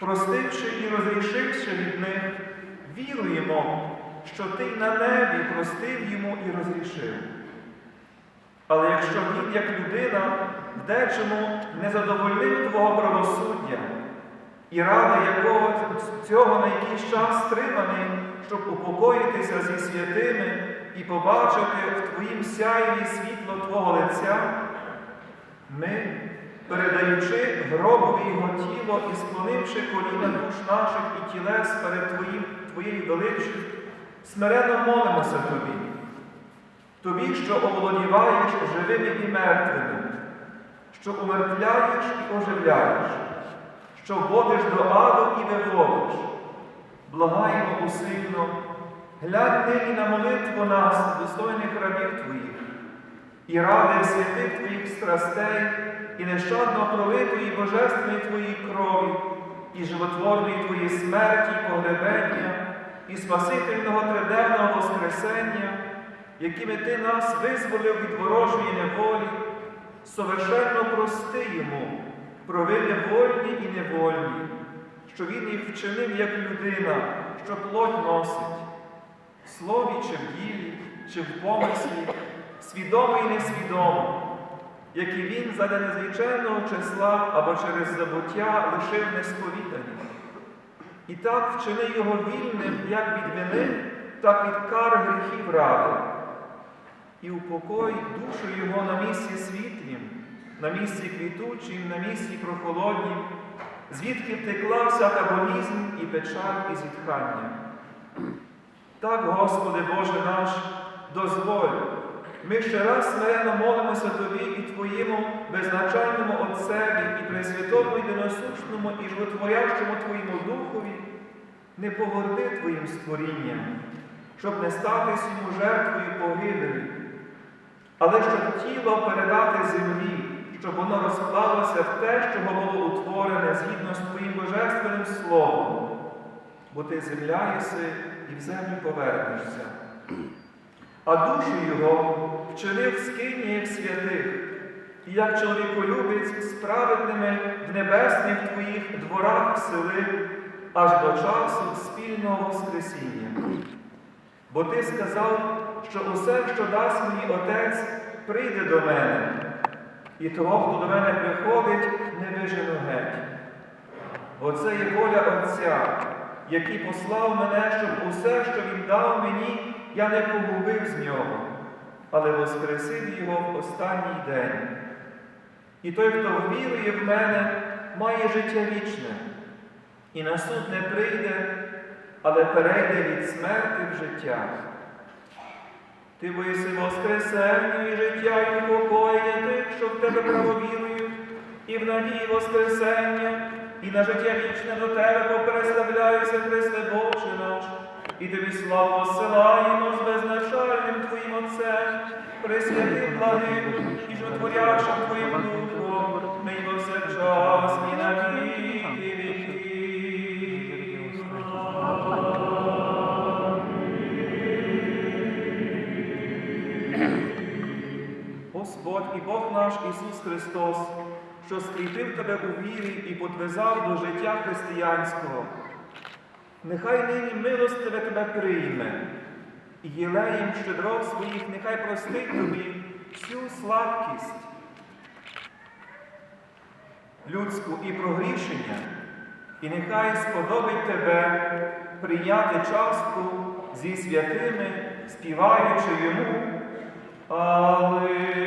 простивши і розрішивши від них, віруємо, що Ти на небі простив йому і розрішив. Але якщо він, як людина, в дечому не задовольнив Твого правосуддя, і ради якого цього на якийсь час стриманий, щоб упокоїтися зі святими і побачити в Твоїм сяєві світло Твого лиця, ми, передаючи гробові його тіло і склонивши коліна душ наших і тілес перед Твоїм, Твоєю величчю, смиренно молимося Тобі. Тобі, що оволодіваєш живими і мертвими, що умертвляєш і оживляєш, що вводиш до аду і виводиш. Благаємо усильно, глянь нині на молитву нас, достойних рабів Твоїх, і ради святих Твоїх страстей, і нещадно пролитої Божественної Твоєї крові, і животворної Твоєї смерті, і погребення, і Спасительного триденного Воскресення, якими Ти нас визволив від ворожої неволі, совершенно прости йому, провини вольні і невольні, що він їх вчинив як людина, що плоть носить, в слові чи в ділі, чи в помислі, свідомо і несвідомо, як і він задля незвичайного числа або через забуття лишив несповідані. І так вчини його вільним як від вини, так від кар гріхів ради. І упокой душу його на місці світлім, на місці квітучим, на місці прохолоднім, звідки втекла всяка болізнь і печаль, і зітхання. Так, Господи Боже наш, дозволь, ми ще раз смиренно молимося Тобі і Твоєму беззначальному Отцеві і Пресвятому єдиносушному і животворящому Твоєму Духові, не погорди Твоїм створінням, щоб не статись йому жертвою погибелі, але щоб тіло передати землі, щоб воно розклалося в те, що було утворене згідно з Твоїм Божественним Словом, бо ти земля єси і в землю повернешся. А душу його вчинив скиніях святих, і як чоловіколюбець справедними в небесних твоїх дворах сели аж до часу спільного Воскресіння. Бо ти сказав, що усе, що дасть мені Отець, прийде до мене, і того, хто до мене приходить, не вижену геть. Бо це є воля Отця, який послав мене, щоб усе, що Він дав мені, я не погубив з нього, але воскресив його в останній день. І той, хто вірує в мене, має життя вічне, і на суд не прийде, але перейде від смерти в життя. Ти боїси Воскресення і життя і упокоєння тих, що в тебе правовірують, і в надії Воскресення, і на життя вічне до тебе попереславляюся, Христе Боже наш, і тобі славу осилаємо з безначальним Твоїм Отцем, пресвятим благим і животворячим Твоїм Духом, нині повсякчас і на віки віків. Господь і Бог наш Ісус Христос, що скріпив тебе у вірі і подвизав до життя християнського. Нехай нині милостиве тебе прийме, і єлеєм щедро своїх, нехай простить тобі всю слабкість людську і прогрішення, і нехай сподобить тебе прийняти частку зі святими, співаючи йому. Аллилуйя.